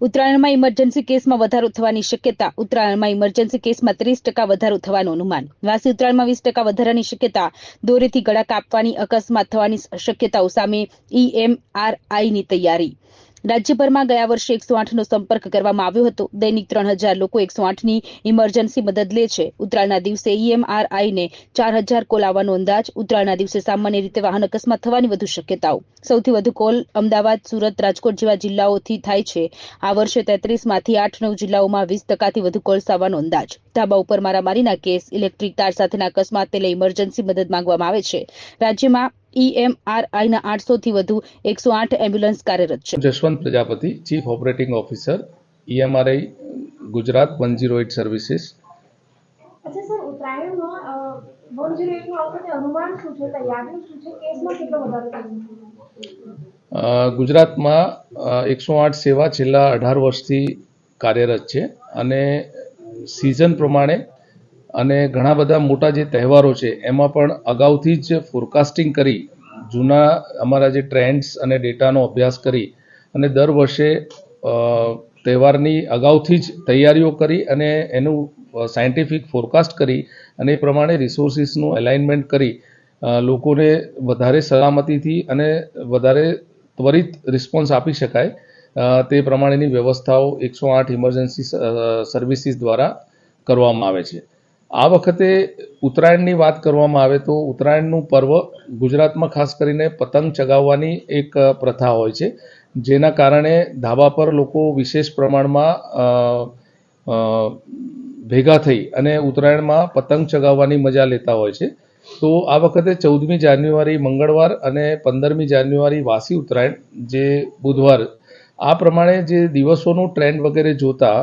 ઉત્તરાયણમાં ઇમરજન્સી કેસમાં વધારો થવાની શક્યતા, ઉત્તરાયણમાં ઇમરજન્સી કેસમાં ત્રીસ ટકા વધારો થવાનું અનુમાન. વાસી ઉત્તરાયણમાં વીસ ટકા વધારાની શક્યતા, દોરીથી ગળા કાપવાની અકસ્માત થવાની શક્યતાઓ સામે ઈએમઆરઆઈની તૈયારી. રાજ્યભરમાં ગયા વર્ષે એકસો આઠનો સંપર્ક કરવામાં આવ્યો હતો. દૈનિક ત્રણ હજાર લોકો એકસો આઠની ઇમરજન્સી મદદ લે છે. ઉત્તરાયણના દિવસે ઈએમઆરઆઈને ચાર હજાર કોલ આવવાનો અંદાજ. ઉત્તરાયણના દિવસે સામાન્ય રીતે વાહન અકસ્માત થવાની વધુ શક્યતાઓ. સૌથી વધુ કોલ અમદાવાદ, સુરત, રાજકોટ જેવા જિલ્લાઓથી થાય છે. આ વર્ષે તેત્રીસમાંથી આઠ નવ જિલ્લાઓમાં વીસ ટકાથી વધુ કોલ્સ આવવાનો અંદાજ. ધાબા ઉપર મારામારીના કેસ, ઇલેક્ટ્રિક તાર સાથેના અકસ્માતને લઈ ઇમરજન્સી મદદ માંગવામાં આવે છે. રાજ્યમાં ઈએમઆરઆઈના આઠસો થી વધુ એકસો આઠ એમ્બ્યુલન્સ કાર્યરત છે. Jashwant Prajapati chief operating officer EMRI Gujarat one zero eight services. ગુજરાતમાં એકસો આઠ સેવા છેલ્લા અઢાર વર્ષથી કાર્યરત છે અને સિઝન પ્રમાણે અને ઘણા બધા મોટા જે તહેવારો છે, એમાં પણ અગાઉથી જ ફોરકાસ્ટિંગ કરી, જૂના અમારા જે ટ્રેન્ડ્સ અને ડેટાનો અભ્યાસ કરી અને દર વર્ષે તહેવારની અગાઉથી જ તૈયારીઓ કરી અને એનું સાયન્ટિફિક ફોરકાસ્ટ કરી અને એ પ્રમાણે રિસોર્સિસનું એલાઇનમેન્ટ કરી લોકોને વધારે સલામતીથી અને વધારે ત્વરિત રિસ્પોન્સ આપી શકાય તે પ્રમાણેની વ્યવસ્થાઓ એકસો આઠ ઇમરજન્સી સર્વિસીસ દ્વારા કરવામાં આવે છે. આ વખતે ઉત્તરાયણની વાત કરવામાં આવે તો ઉત્તરાયણનું પર્વ ગુજરાતમાં ખાસ કરીને પતંગ ચગાવવાની એક પ્રથા હોય છે. જેના કારણે ધાબા પર લોકો વિશેષ પ્રમાણમાં ભેગા થઈ અને ઉત્તરાયણમાં પતંગ ચગાવવાની મજા લેતા હોય છે. તો આ વખતે ચૌદમી જાન્યુઆરી મંગળવાર અને પંદરમી જાન્યુઆરી વાસી ઉત્તરાયણ જે બુધવાર, આ પ્રમાણે જે દિવસોનું ટ્રેન્ડ વગેરે જોતા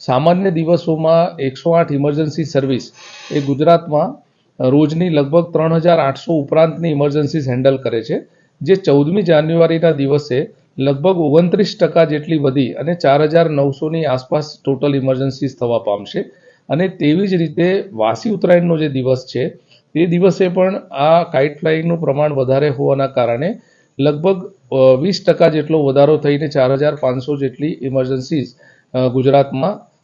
સામાન્ય દિવસોમાં એકસો આઠ ઇમરજન્સી સર્વિસ એ ગુજરાતમાં રોજની લગભગ ત્રણ હજાર આઠસો ઉપરાંતની ઇમરજન્સીસ હેન્ડલ કરે છે, જે ચૌદમી જાન્યુઆરીના દિવસે લગભગ ઓગણત્રીસ ટકા જેટલી વધી અને ચાર હજાર નવસોની આસપાસ ટોટલ ઇમરજન્સીસ થવા પામશે. અને તેવી જ રીતે વાસી ઉત્તરાયણનો જે દિવસ છે તે દિવસે પણ આ કાઇટ ફ્લાઇંગનું પ્રમાણ વધારે હોવાના કારણે લગભગ વીસ ટકા જેટલો વધારો થઈને ચાર હજાર પાંચસો જેટલી ઇમરજન્સીસ ગુજરાતમાં